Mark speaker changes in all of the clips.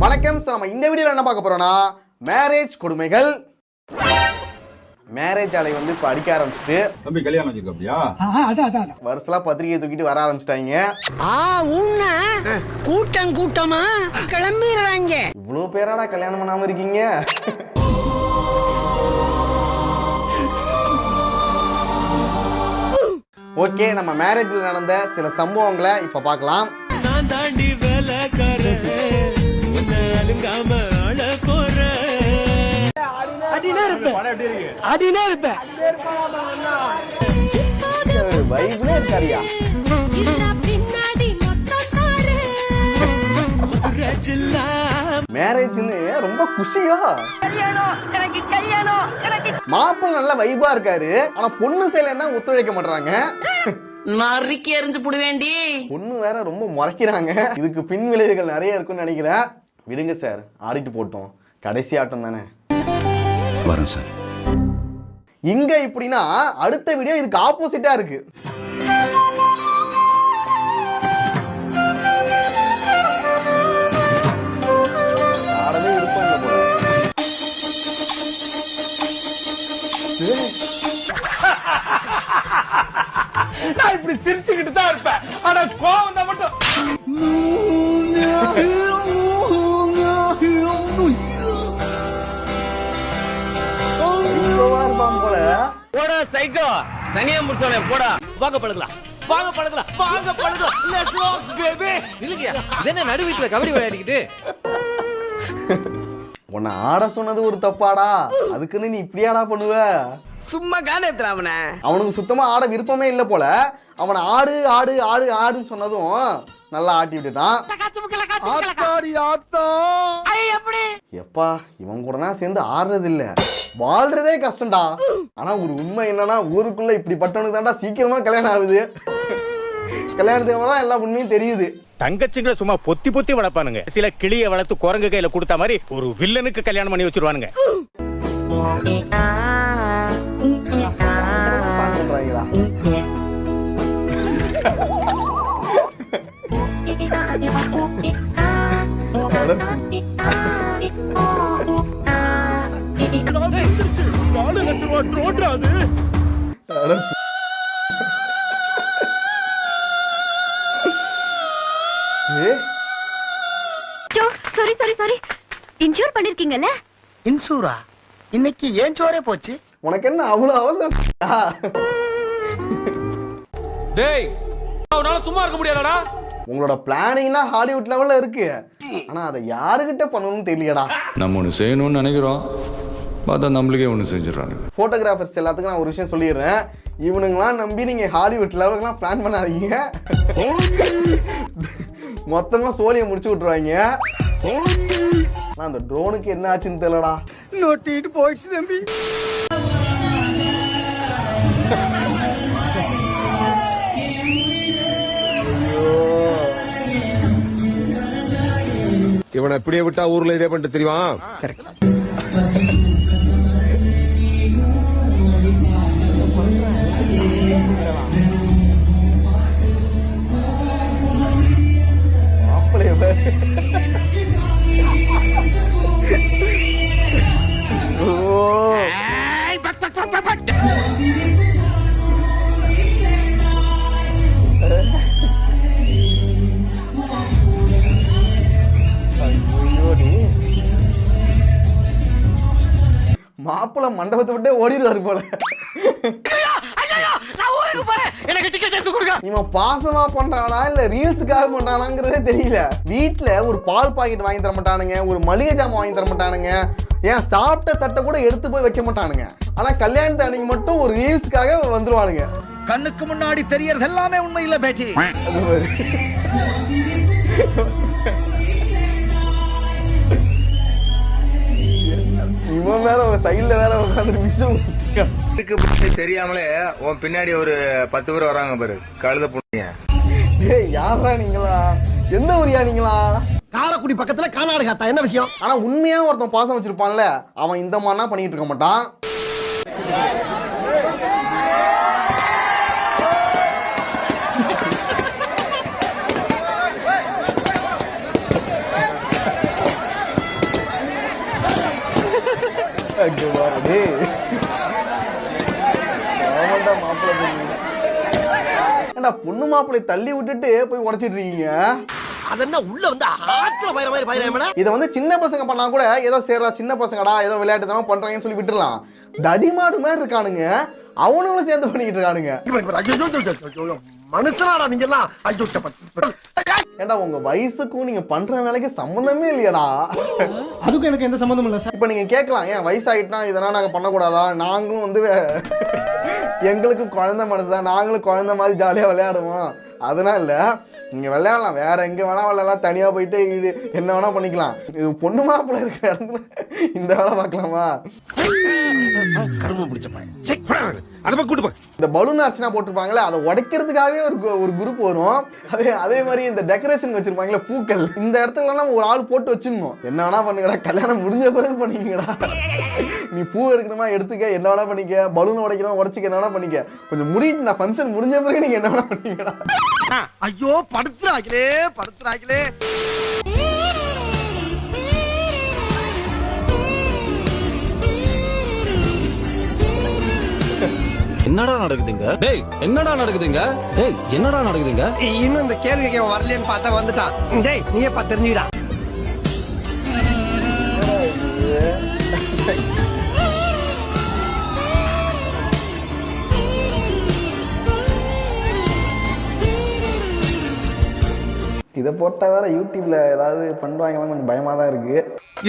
Speaker 1: வணக்கம். ஸோ நம்ம இந்த வீடியோவில் என்ன பார்க்க போறோம்னா மேரேஜ் கொடுமைகள். மேரேஜ் அலை வந்து இப்போ அடிக்க ஆரம்பிச்சிட்டு
Speaker 2: தம்பி கல்யாணம் வச்சிருக்க
Speaker 3: அதான் அதான்
Speaker 1: வருஷலா பத்திரிகை தூக்கிட்டு வர ஆரம்பிச்சிட்டாங்க.
Speaker 4: ஆ உன்ன கூட்டம் கூட்டமா? கிளம்பிடுறாங்க.
Speaker 1: இவ்வளோ பேராடா கல்யாணம் பண்ணாம இருக்கீங்க. ஓகே நம்ம மேரேஜில் நடந்த சில சம்பவங்களை இப்போ பார்க்கலாம்.
Speaker 5: நான் தாண்டி
Speaker 4: அடினே இருப்பேன். அடினே இருப்பேன்.
Speaker 1: வைப்லே இருக்காரியா? மேரேஜ்னு ரொம்ப குஷியா? மாப்பிள்ளை நல்ல வைபா இருக்காரு. ஆனா பொண்ணு சைடுல தான் ஒத்துழைக்க மாட்டாங்க
Speaker 6: நறுக்கி எறிஞ்சு புடுவேண்டி.
Speaker 1: பொண்ணு வேற ரொம்ப முறைக்கிறாங்க. இதுக்கு பின் விளைவுகள் நிறைய இருக்குன்னு நினைக்கிறேன். விடுங்க சார் ஆடிட்டு போட்டோம். கடைசி ஆட்டம் தானே.
Speaker 7: வரேன் சார்.
Speaker 1: இங்க இப்படின்னா அடுத்த வீடியோ இதுக்கு ஆப்போசிட்டா இருக்கு.
Speaker 3: நான் இப்படி சிரிச்சுக்கிட்டு தான் இருப்பேன். ஆனா கோவம் தான் மட்டும்.
Speaker 5: சைக்கோ. சனியா முடிச்சவனே போடா. வாங்க பழகலாம். வாங்க பழகலாம். வாங்க பழகலாம். லெட்ஸ் ராக் பேபி
Speaker 8: இல்லையா என்ன நடு வீட்டுல கபடி விளையாடிக்கிட்டு?
Speaker 1: உன்னை ஆட சொன்னது ஒரு தப்பாடா. அதுக்குன்னு நீ இப்படியாடா பண்ணுவ?
Speaker 4: சும்மா காண அவன.
Speaker 1: அவனுக்கு சுத்தமா ஆட விருப்பமே இல்லை போல. அவனை ஆடு ஆடு ஆடு ஆடுன்னு சொன்னதும் நல்லா ஆட்டி விட்டுட்டான்
Speaker 3: ஆத்தாடி ஆத்தா.
Speaker 1: எப்பா இவன் கூடனா சேர்ந்து ஆடுறது இல்ல வாழ்றதே கஷ்டம்டா. ஆனா ஒரு உண்மை என்னன்னா ஊருக்குள்ள இப்படிப்பட்டவனுக்கு தான்டா சீக்கிரமா கல்யாணம் ஆகுது. கல்யாணத்துக்கு அப்புறம் தான் எல்லா உண்மையும் தெரியுது.
Speaker 9: தங்கச்சிங்களை சும்மா பொத்தி பொத்தி வளர்ப்பானுங்க. சில கிளிய வளர்த்து குரங்கு கையில கொடுத்த மாதிரி ஒரு வில்லனுக்கு கல்யாணம் பண்ணி வச்சிருவானுங்க.
Speaker 5: நாலு லட்சம் ரூபாய் ரோட்ரா அது.
Speaker 10: சாரி சாரி சாரி இன்சூர் பண்ணிருக்கீங்கல்ல?
Speaker 3: இன்சூரா இன்னைக்கு ஏன் சோரே போச்சு?
Speaker 1: உனக்கு என்ன அவ்வளவு அவசரம்?
Speaker 5: டேய் அவனால சும்மா இருக்க முடியாதடா?
Speaker 1: உங்களோட பிளானிங்னா ஹாலிவுட் லெவல்ல இருக்கு. ஆனா அதை யாருகிட்ட பண்ணணும்னு தெரியலடா.
Speaker 7: நம்ம ஒன்று செய்யணும்னு நினைக்கிறோம். பார்த்தா நம்மளுக்கே ஒன்று செஞ்சிடறானுங்க.
Speaker 1: ஃபோட்டோகிராஃபர்ஸ் எல்லாத்துக்கும் நான் ஒரு விஷயம் சொல்லிடுறேன். இவனுங்களாம் நம்பி நீங்கள் ஹாலிவுட் லெவலுக்குலாம் பிளான் பண்ணாதீங்க. மொத்தமாக சோழியை முடிச்சு விட்ருவாங்க ஆனால் அந்த ட்ரோனுக்கு என்ன ஆச்சுன்னு தெரியலடா.
Speaker 4: நொட்டிட்டு போயிடுச்சு தம்பி.
Speaker 2: இவனை இப்படியே விட்டா ஊர்ல இதே பண்ணிட்டு தெரியுமா?
Speaker 1: மாப்பிள்ளை மண்டபத்தை விட்டே ஓடிடுவாரு போல. இவன் பாசமா பண்றானா இல்ல ரீல்ஸுக்காக பண்றானாங்கிறதே தெரியல. வீட்ல ஒரு பால் பாக்கெட் வாங்கி தர மாட்டானுங்க ஒரு மளிகை ஜாமான் வாங்கி தர மாட்டானுங்க. ஏன் சாப்பிட்ட தட்டை கூட எடுத்து போய் வைக்க மாட்டானுங்க. ஆனா கல்யாணத்து அன்னைக்கு மட்டும் ஒரு ரீல்ஸுக்காக வந்துருவானுங்க.
Speaker 3: கண்ணுக்கு முன்னாடி தெரியறது எல்லாமே உண்மை இல்ல பேட்டி
Speaker 1: இவன் வேற சைடுல வேற உட்காந்து விசில்
Speaker 11: தெரியாமலே உன் பின்னாடி ஒரு பத்து பேர் வராங்க பாரு. கழுத புண்ணிய.
Speaker 1: டேய் யாரா நீங்களா? எந்த ஊரியா நீங்களா?
Speaker 3: காரக்குடி பக்கத்துல கானாடுகாத்தா என்ன விஷயம்?
Speaker 1: ஆனா உண்மையா ஒருத்தன் பாசம் வச்சிருப்பான்ல அவன் இந்த மாதிரிலாம் பண்ணிட்டு இருக்க மாட்டான். ஆமாண்டா, மாப்பிள்ளை பொண்ணு. மாப்பிள்ளை தள்ளி விட்டுட்டு போய் உடைச்சிட்டு இருக்கீங்க
Speaker 5: அதென்ன உள்ள வந்து ஆத்துல பயிர மாதிரி பயிர
Speaker 1: இதை வந்து சின்ன பசங்க பண்ணா கூட ஏதோ சேர்றா சின்ன பசங்கடா ஏதோ விளையாட்டு தானே பண்றாங்கன்னு சொல்லி விட்டுறலாம் தடிமாடு மாதிரி இருக்கானுங்க அவனுங்களும் சேர்ந்து பண்ணிக்கிட்டு இருக்கானுங்க
Speaker 3: மனுஷனாடா நீங்க எல்லாம்
Speaker 1: ஏன்டா உங்க வயசுக்கும் நீங்க பண்ற வேலைக்கு சம்மந்தமே இல்லையாடா.
Speaker 4: அதுக்கும் எனக்கு எந்த சம்மந்தமும் இல்ல சார்.
Speaker 1: இப்போ நீங்க கேட்கலாம் ஏன் வயசாயிட்டுனா இதெல்லாம் நாங்க பண்ணக்கூடாதா? நாங்களும் வந்து வே- எங்களுக்கும் குழந்தை மனசுதான் நாங்களும் குழந்தை மாதிரி ஜாலியா விளையாடுவோம். அதெல்லாம் இல்ல. நீங்க விளையாடலாம் வேற எங்க வேணா விளையாடலாம் தனியா போயிட்டு இது என்ன வேணா பண்ணிக்கலாம். இது பொண்ணு மாப்பிள்ள இருக்கிற இடத்துல இந்த வேலை பார்க்கலாமா?
Speaker 2: கருமம் பிடிச்ச பக்கம் கூட்டு போ.
Speaker 1: இந்த பலூன் அர்ச்சனா போட்டிருப்பாங்களே அதை உடைக்கிறதுக்காகவே ஒரு கு- ஒரு குரூப் வரும். அதே அதே மாதிரி இந்த டெக்கரேஷன் வச்சிருப்பாங்களே பூக்கள். இந்த இடத்துல நம்ம ஒரு ஆள் போட்டு வச்சிடணும். என்ன வேணா பண்ணுங்கடா கல்யாணம் முடிஞ்ச பிறகு பண்ணிக்கங்கடா. நீ பூ எடுக்கணுமா எடுத்துக்க. என்ன வேணா பண்ணிக்க. பலூன் உடைக்கணும் உடைச்சிக்க என்ன வேணா பண்ணிக்க. கொஞ்சம் முடிஞ்சு நான் ஃபங்க்ஷன் முடிஞ்ச பிறகு நீங்க என்ன வேணா பண்ணிக்கடா.
Speaker 4: ஐயோ படுத்துறாங்களே படுத்துறாங்களே.
Speaker 5: என்னடா நடக்குதுங்க? டேய் என்னடா நடக்குதுங்க? டேய் என்னடா நடக்குதுங்க?
Speaker 4: இன்னும் இந்த கேள்வி கேட்க வரலன்னு பார்த்தா வந்துட்டான். டேய் நீயே பார்த்து தெரிஞ்சுடா
Speaker 1: இதை போட்டா வேற யூடியூப்ல ஏதாவது பண்ணுவாங்களான்னு கொஞ்சம் பயமா தான் இருக்கு.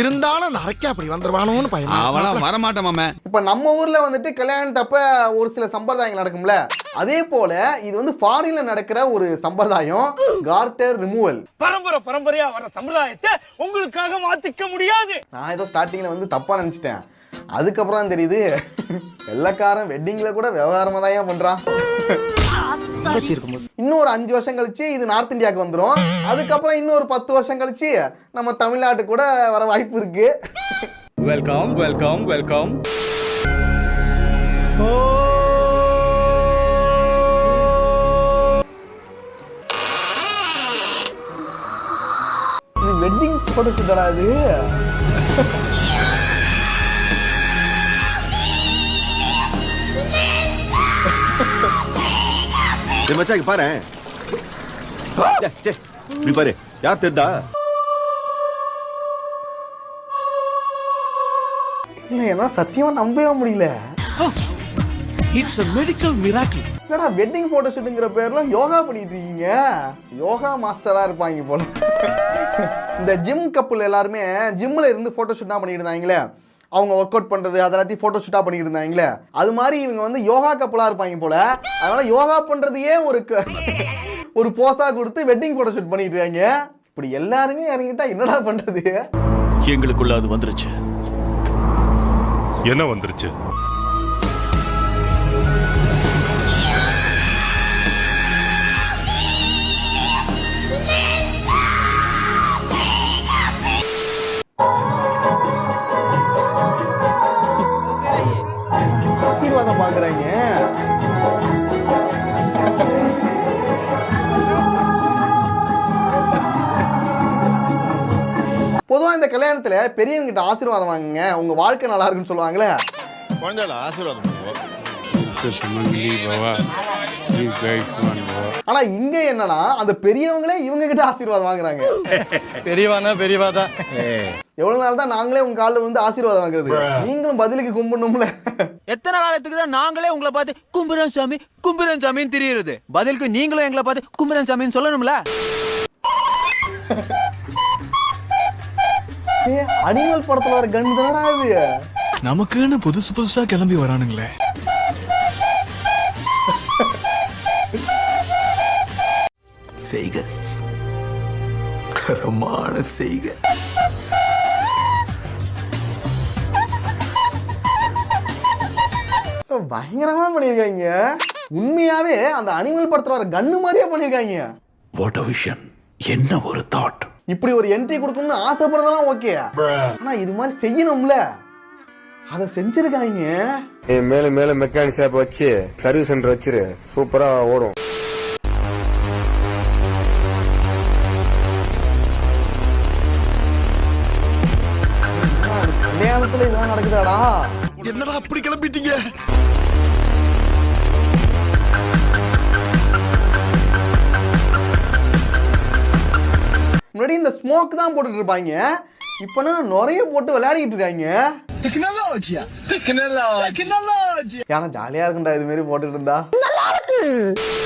Speaker 3: இருந்தாலும் நரைக்கா அப்படி வந்துருவானோன்னு பயமா.
Speaker 7: அவனா வரமாட்டான் மாமே.
Speaker 1: இப்போ நம்ம ஊர்ல வந்துட்டு கல்யாணத்தப்ப ஒரு சில சம்பிரதாயங்கள் நடக்கும்ல? அதே போல இது வந்து ஃபாரின்ல நடக்கிற ஒரு சம்பிரதாயம் கார்டர் ரிமூவல்
Speaker 3: பரம்பரை பரம்பரையா வர சம்பிரதாயத்தை உங்களுக்காக மாத்திக்க முடியாது.
Speaker 1: நான் ஏதோ ஸ்டார்டிங்ல வந்து தப்பா நினைச்சிட்டேன். அதுக்கப்புறம் தெரியுது வெள்ளக்காரன் வெட்டிங்ல கூட விவகாரமா தான் ஏன் ஒரு அஞ்சு வருஷம் கழிச்சு இது நார்த் இந்தியாவுக்கு வந்துடும் அதுக்கப்புறம் இன்னும் ஒரு பத்து வருஷம் கழிச்சு நம்ம தமிழ்நாட்டு கூட வர வாய்ப்பு இருக்கு.
Speaker 7: வெல்கம் வெல்கம் வெல்கம்
Speaker 1: இது வெட்டிங் போட்டோ ஷூட்டடா இது.
Speaker 2: மச்சான் இங்க பாரு. இப்படி பாரு. யார் தெரிதா
Speaker 1: இல்ல என்னால சத்தியமா நம்பவே முடியல.
Speaker 5: இட்ஸ் a மெடிக்கல் மிராக்கிள்
Speaker 1: என்னடா வெட்டிங் போட்டோ ஷூட்டுங்கிற பேர்ல யோகா பண்ணிட்டு இருக்கீங்க? யோகா மாஸ்டரா இருப்பாங்க போல. இந்த ஜிம் கப்புள் எல்லாருமே ஜிம்ல இருந்து போட்டோ ஷூட்னா பண்ணிட்டு இருந்தாங்களே. அவங்க ஒர்க் அவுட் பண்றது அதெல்லாத்தையும் போட்டோ ஷூட்டா பண்ணிட்டு இருந்தாங்களே அது மாதிரி இவங்க வந்து யோகா கப்புலா இருப்பாங்க போல. அதனால யோகா பண்றதையே ஒரு க- ஒரு போஸா கொடுத்து வெட்டிங் போட்டோ ஷூட் பண்ணிட்டு இருக்காங்க? இப்படி எல்லாருமே இறங்கிட்டா என்னடா பண்றது?
Speaker 5: எங்களுக்குள்ள அது வந்துருச்சு.
Speaker 2: என்ன வந்துருச்சு?
Speaker 1: கல்யாணத்துல பெரியவங்க கிட்ட ஆசீர்வாதம் வாங்குங்க. உங்க வாழ்க்கை நல்லா இருக்குன்னு சொல்லுவாங்களே.
Speaker 2: குழந்தைகள ஆசீர்வாதம்
Speaker 1: ஆனா இங்க என்னன்னா அந்த பெரியவங்களே இவங்க கிட்ட ஆசீர்வாதம் வாங்குறாங்க.
Speaker 3: பெரியவானா பெரியவாதான்
Speaker 1: எவ்வளவு நாள் தான் நாங்களே உங்க காலில் வந்து ஆசீர்வாதம் வாங்குறது? நீங்களும் பதிலுக்கு கும்பிடணும்ல.
Speaker 8: எத்தனை காலத்துக்கு தான் நாங்களே உங்களை பார்த்து கும்புரன் சாமி கும்புரன் சாமின்னு திரியுறது. பதிலுக்கு நீங்களும் எங்களை பார்த்து கும்புரன் சாமின்னு சொல்லணும்ல.
Speaker 1: அனிமல் படத்துல வர கன் தானடா இது?
Speaker 4: நமக்குன்னு புதுசு புதுசா கிளம்பி வரானுங்களே.
Speaker 5: செய்க. கரமான செய்க.
Speaker 1: பயங்கரமா பண்ணிருக்காங்க. உண்மையாவே அந்த அனிமல் படத்துல வர கன்னு மாதிரியே பண்ணிருக்காங்க.
Speaker 5: வாட் விஷன் என்ன ஒரு தாட்
Speaker 1: இப்படி ஒரு என்ட்ரி கொடுக்கணும்னு ஆசைப்படுறதெல்லாம் ஓகே ஆனா இது மாதிரி செய்யணும்ல. அதை செஞ்சிருக்காங்க.
Speaker 11: மேல மேல மெக்கானிக் ஷாப் வச்சு சர்வீஸ் சென்டர் வச்சிரு. சூப்பரா ஓடும்.
Speaker 1: கல்யாண குடும்பத்துல இதெல்லாம் நடக்குதாடா.
Speaker 4: என்னடா அப்படி கிளம்பிட்டீங்க?
Speaker 1: முன்னாடி இந்த ஸ்மோக் தான் போட்டுட்டு இருப்பாங்க. இப்பனா நிறைய போட்டு விளையாடிட்டு இருக்காங்க?
Speaker 4: டெக்னாலஜியா டெக்னாலஜி
Speaker 1: ஏன்னா ஜாலியா இருக்கும்டா இது மாதிரி போட்டுட்டு இருந்தா? இவ்வளவு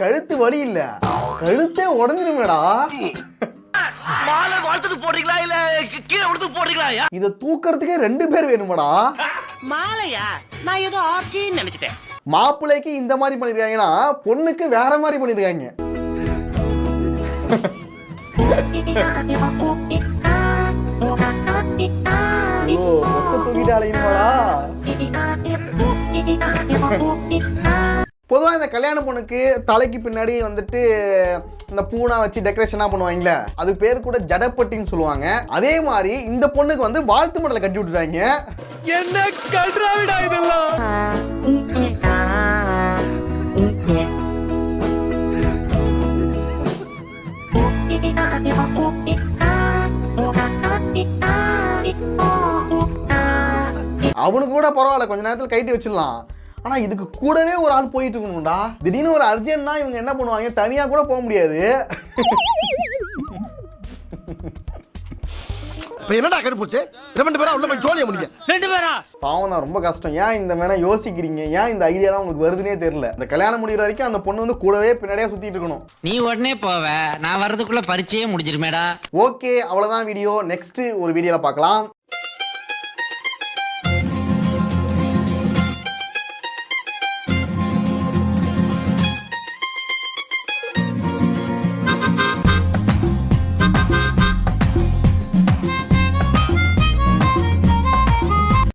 Speaker 1: கழுத்து வலி இல்ல. கழுத்தே உடஞ்சிருமேடா.
Speaker 5: மாலை வளர்த்துட்டு போடுறீங்களா இல்ல கீழே விடுத்து போடுறீங்களா
Speaker 1: இத தூக்கறதுக்கே ரெண்டு பேர் வேணுமாடா.
Speaker 6: மாலையா? நான் ஏதோ ஆர்ச்சின்னு நினைச்சிட்டேன்.
Speaker 1: மாப்பிள்ளைக்கு இந்த மாதிரி பண்ணிருக்காங்கன்னா பொண்ணுக்கு வேற மாதிரி பண்ணிருக்காங்க. ஓ பொதுவாக இந்த கல்யாண பொண்ணுக்கு தலைக்கு பின்னாடி வந்துட்டு இந்த பூனா வச்சு டெக்கரேஷனாக பண்ணுவாங்கல்ல அது பேர் கூட ஜடப்பட்டின்னு சொல்லுவாங்க. அதே மாதிரி இந்த பொண்ணுக்கு வந்து வாழ்த்து மடலை கட்டி விட்டுட்டாங்க.
Speaker 8: என்ன கல்றாவிடா இதெல்லாம்?
Speaker 1: அவனுக்கு கூட பரவாயில்ல கொஞ்ச நேரத்தில் கைட்டி வச்சிடலாம். ஆனா இதுக்கு கூடவே ஒரு ஆள் போயிட்டு இருக்கணும்டா. திடீர்னு ஒரு அர்ஜென்ட்னா இவங்க என்ன பண்ணுவாங்க? தனியா கூட போக முடியாது.
Speaker 4: இப்ப என்னடா கருப்புச்சு ரெண்டு பேரா உள்ள போய் ஜோலிய முடிங்க.
Speaker 8: ரெண்டு பேரா?
Speaker 1: பாவம் தான் ரொம்ப கஷ்டம். ஏன் இந்த மேலே யோசிக்கிறீங்க? ஏன் இந்த ஐடியாலாம் உங்களுக்கு வருதுன்னே தெரியல. இந்த கல்யாணம் முடிகிற வரைக்கும் அந்த பொண்ணு வந்து கூடவே பின்னாடியே சுத்திட்டு இருக்கணும்.
Speaker 6: நீ உடனே போவ. நான் வர்றதுக்குள்ள பரிச்சையே முடிஞ்சிருமேடா.
Speaker 1: ஓகே அவ்வளவுதான் வீடியோ நெக்ஸ்ட் ஒரு வீடியோல பார்க்கலாம்.